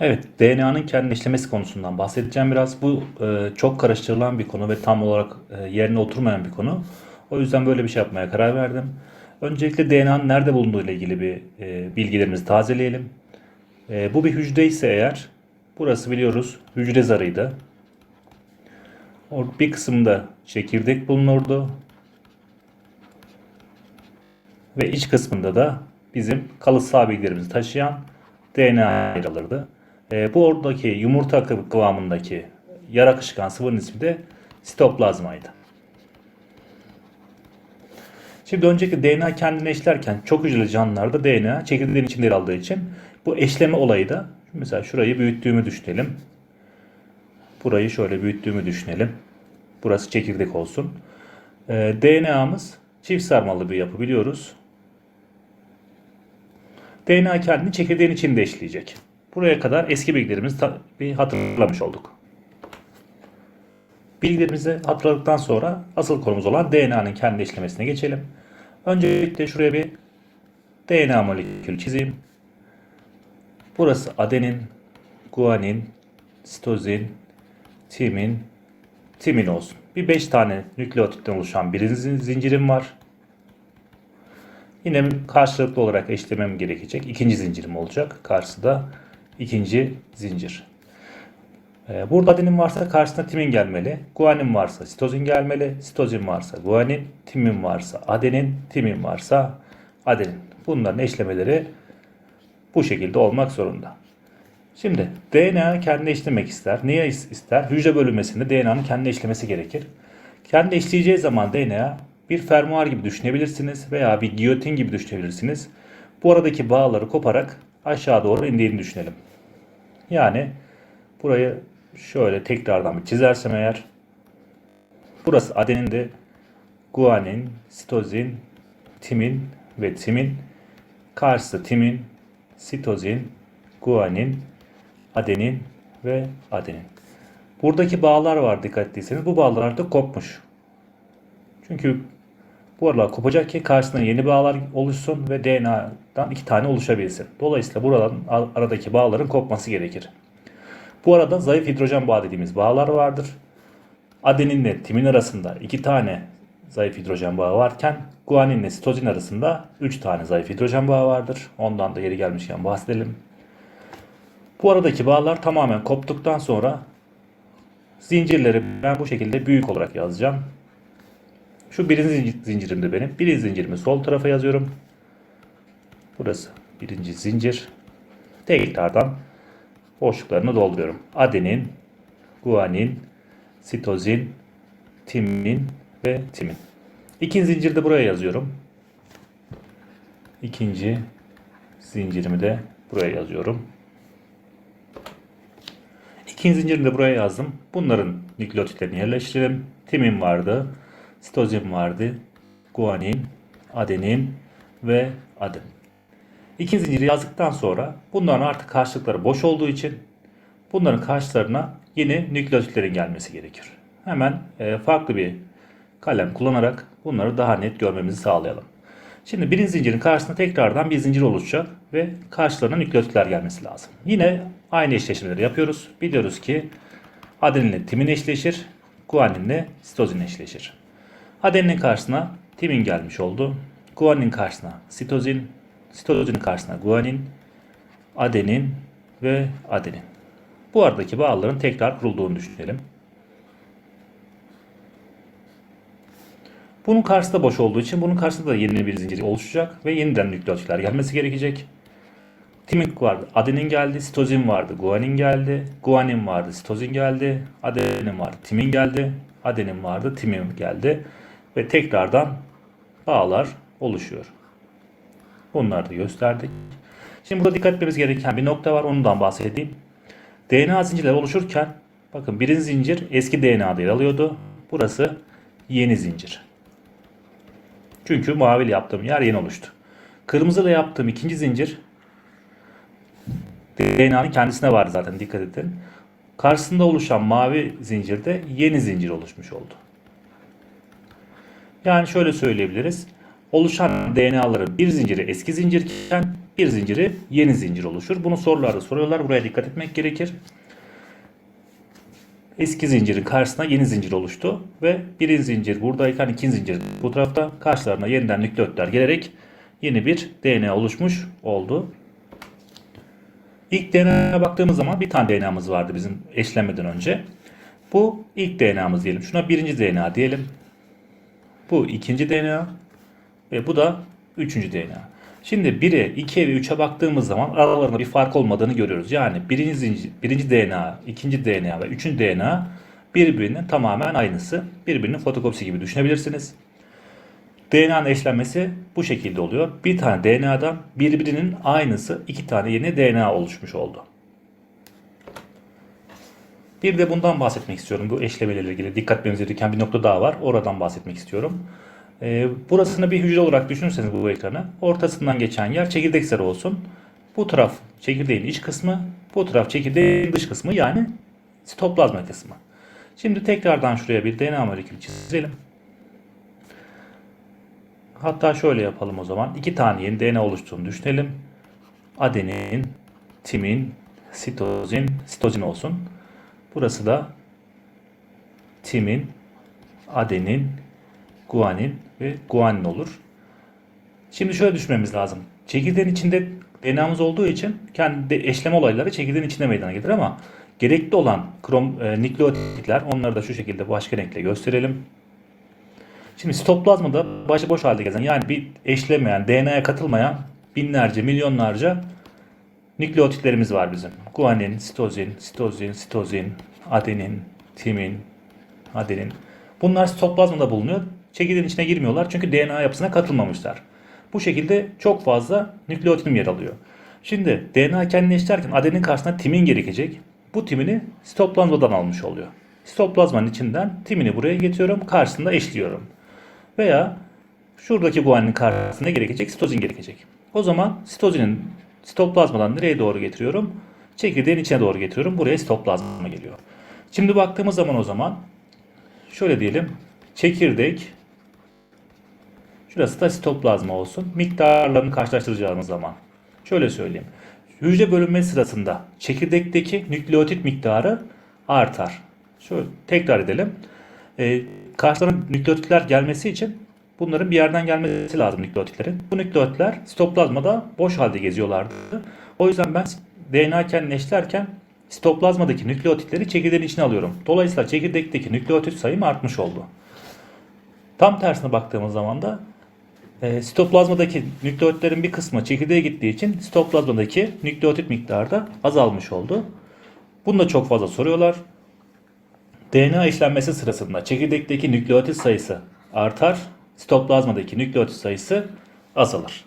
Evet, DNA'nın kendinleşmesi konusundan bahsedeceğim biraz. Bu e, çok karıştırılan bir konu ve tam olarak e, yerine oturmayan bir konu. O yüzden böyle bir şey yapmaya karar verdim. Öncelikle DNA'nın nerede bulunduğu ile ilgili bir e, bilgilerimizi tazeleyelim. E, bu bir hücre ise eğer, burası biliyoruz hücre zarıydı. Bir kısımda çekirdek bulunurdu. Ve iç kısmında da bizim kalıtsal bilgilerimizi taşıyan DNA yer alırdı. Ee, bu oradaki yumurta kıv- kıvamındaki yara akışkan sıvının ismi de sitoplazmaydı. Şimdi önceki DNA kendini eşlerken çok hücreli canlılarda DNA çekirdeğin içinde yer aldığı için bu eşleme olayı da mesela şurayı büyüttüğümü düşünelim. Burayı şöyle büyüttüğümü düşünelim. Burası çekirdek olsun. Ee, DNA'mız çift sarmalı bir yapı biliyoruz. DNA kendini çekirdeğin içinde eşleyecek. Buraya kadar eski bilgilerimizi bir hatırlamış olduk. Bilgilerimizi hatırladıktan sonra asıl konumuz olan DNA'nın kendi eşlemesine geçelim. Öncelikle şuraya bir DNA molekülü çizeyim. Burası adenin, guanin, sitozin, timin, timin olsun. Bir 5 tane nükleotitten oluşan bir zin- zincirim var. Yine karşılıklı olarak eşlemem gerekecek. İkinci zincirim olacak. Karşıda ikinci zincir. Ee, Burada adenin varsa karşısına timin gelmeli. Guanin varsa sitozin gelmeli. Sitozin varsa guanin. Timin varsa adenin. Timin varsa adenin. Bunların eşlemeleri bu şekilde olmak zorunda. Şimdi DNA kendi eşlemek ister. Niye is- ister? Hücre bölünmesinde DNA'nın kendi eşlemesi gerekir. Kendi eşleyeceği zaman DNA bir fermuar gibi düşünebilirsiniz veya bir giyotin gibi düşünebilirsiniz. Bu aradaki bağları koparak aşağı doğru indiğini düşünelim. Yani burayı şöyle tekrardan bir çizersem eğer burası adenin de guanin, sitozin, timin ve timin karşısı timin, sitozin, guanin, adenin ve adenin. Buradaki bağlar var dikkat ettiyseniz. Bu bağlar artık kopmuş. Çünkü bu aralar kopacak ki karşısına yeni bağlar oluşsun ve DNA'dan iki tane oluşabilsin. Dolayısıyla buraların aradaki bağların kopması gerekir. Bu arada zayıf hidrojen bağı dediğimiz bağlar vardır. Adeninle timin arasında iki tane zayıf hidrojen bağı varken guaninle sitozin arasında üç tane zayıf hidrojen bağı vardır. Ondan da yeri gelmişken bahsedelim. Bu aradaki bağlar tamamen koptuktan sonra zincirleri ben bu şekilde büyük olarak yazacağım. Şu birinci zincir- zincirimde benim. Birinci zincirimi sol tarafa yazıyorum. Burası birinci zincir. Tekrardan boşluklarını dolduruyorum. Adenin, guanin, sitozin, timin ve timin. İkinci zinciri de buraya yazıyorum. İkinci zincirimi de buraya yazıyorum. İkinci zincirimi de buraya yazdım. Bunların nükleotitlerini yerleştirelim. Timin vardı, sitozin vardı, guanin, adenin ve aden. İkinci zinciri yazdıktan sonra bunların artık karşılıkları boş olduğu için bunların karşılarına yeni nükleotitlerin gelmesi gerekir. Hemen e, farklı bir kalem kullanarak bunları daha net görmemizi sağlayalım. Şimdi birinci zincirin karşısına tekrardan bir zincir oluşacak ve karşılarına nükleotitler gelmesi lazım. Yine aynı eşleşmeleri yapıyoruz. Biliyoruz ki adeninle timin eşleşir, guaninle sitozin eşleşir. Adeninin karşısına timin gelmiş oldu. Guaninin karşısına sitozin, sitozinin karşısına guanin, adenin ve adenin. Bu aradaki bağların tekrar kurulduğunu düşünelim. Bunun karşısında boş olduğu için bunun karşısında da yeni bir zincir oluşacak ve yeniden nükleotitler gelmesi gerekecek. Timin vardı, adenin geldi, sitozin vardı, guanin geldi, guanin vardı, sitozin geldi, adenin vardı, timin geldi, adenin vardı, timin geldi ve tekrardan bağlar oluşuyor. Bunları da gösterdik. Şimdi burada dikkat etmemiz gereken bir nokta var, ondan bahsedeyim. DNA zincirleri oluşurken, bakın birinci zincir eski DNA'da yer alıyordu. Burası yeni zincir. Çünkü maviyle yaptığım yer yeni oluştu. Kırmızıyla yaptığım ikinci zincir DNA'nın kendisine vardı zaten dikkat edin. Karşısında oluşan mavi zincirde yeni zincir oluşmuş oldu. Yani şöyle söyleyebiliriz. Oluşan DNA'ların bir zinciri eski zincirken bir zinciri yeni zincir oluşur. Bunu sorularda soruyorlar. Buraya dikkat etmek gerekir. Eski zincirin karşısına yeni zincir oluştu ve birinci zincir buradayken ikinci zincir bu tarafta karşılarına yeniden nükleotler gelerek yeni bir DNA oluşmuş oldu. İlk DNA'ya baktığımız zaman bir tane DNA'mız vardı bizim eşlenmeden önce. Bu ilk DNA'mız diyelim. Şuna birinci DNA diyelim. Bu ikinci DNA ve bu da üçüncü DNA. Şimdi 1'e, 2'ye ve 3'e baktığımız zaman aralarında bir fark olmadığını görüyoruz. Yani birinci, birinci DNA, ikinci DNA ve üçüncü DNA birbirinin tamamen aynısı. Birbirinin fotokopisi gibi düşünebilirsiniz. DNA'nın eşlenmesi bu şekilde oluyor. Bir tane DNA'dan birbirinin aynısı iki tane yeni DNA oluşmuş oldu. Bir de bundan bahsetmek istiyorum. Bu eşlemelerle ilgili dikkat etmemiz gereken bir nokta daha var. Oradan bahsetmek istiyorum. Ee, burasını bir hücre olarak düşünürseniz bu ekranı. Ortasından geçen yer çekirdek zarı olsun. Bu taraf çekirdeğin iç kısmı. Bu taraf çekirdeğin dış kısmı yani sitoplazma kısmı. Şimdi tekrardan şuraya bir DNA molekülü çizelim. Hatta şöyle yapalım o zaman. İki tane yeni DNA oluştuğunu düşünelim. Adenin, timin, sitozin, sitozin olsun. Burası da timin, adenin, guanin ve guanin olur. Şimdi şöyle düşünmemiz lazım. Çekirdeğin içinde DNA'mız olduğu için kendi eşleme olayları çekirdeğin içinde meydana gelir ama gerekli olan krom, e, nükleotitler onları da şu şekilde başka renkle gösterelim. Şimdi sitoplazmada başıboş halde gezen yani bir eşlemeyen, DNA'ya katılmayan binlerce, milyonlarca nükleotitlerimiz var bizim. Guanin, sitozin, sitozin, sitozin, adenin, timin, adenin. Bunlar sitoplazmada bulunuyor. Çekirdeğin içine girmiyorlar çünkü DNA yapısına katılmamışlar. Bu şekilde çok fazla nükleotidim yer alıyor. Şimdi DNA kendini eşlerken adenin karşısına timin gerekecek. Bu timini sitoplazmadan almış oluyor. Sitoplazmanın içinden timini buraya getiriyorum. Karşısında eşliyorum. Veya şuradaki guaninin karşısına gerekecek sitozin gerekecek. O zaman sitozinin sitoplazmadan nereye doğru getiriyorum? Çekirdeğin içine doğru getiriyorum. Buraya sitoplazma geliyor. Şimdi baktığımız zaman o zaman şöyle diyelim. Çekirdek şurası da sitoplazma olsun. Miktarlarını karşılaştıracağımız zaman şöyle söyleyeyim. Hücre bölünmesi sırasında çekirdekteki nükleotit miktarı artar. Şöyle tekrar edelim. Ee, karşılarına nükleotitler gelmesi için bunların bir yerden gelmesi lazım nükleotitlerin. Bu nükleotitler sitoplazmada boş halde geziyorlardı. O yüzden ben DNA kendini sitoplazmadaki nükleotitleri çekirdeğin içine alıyorum. Dolayısıyla çekirdekteki nükleotit sayım artmış oldu. Tam tersine baktığımız zaman da e, sitoplazmadaki nükleotitlerin bir kısmı çekirdeğe gittiği için sitoplazmadaki nükleotit miktarı da azalmış oldu. Bunu da çok fazla soruyorlar. DNA işlenmesi sırasında çekirdekteki nükleotit sayısı artar, sitoplazmadaki nükleotit sayısı azalır.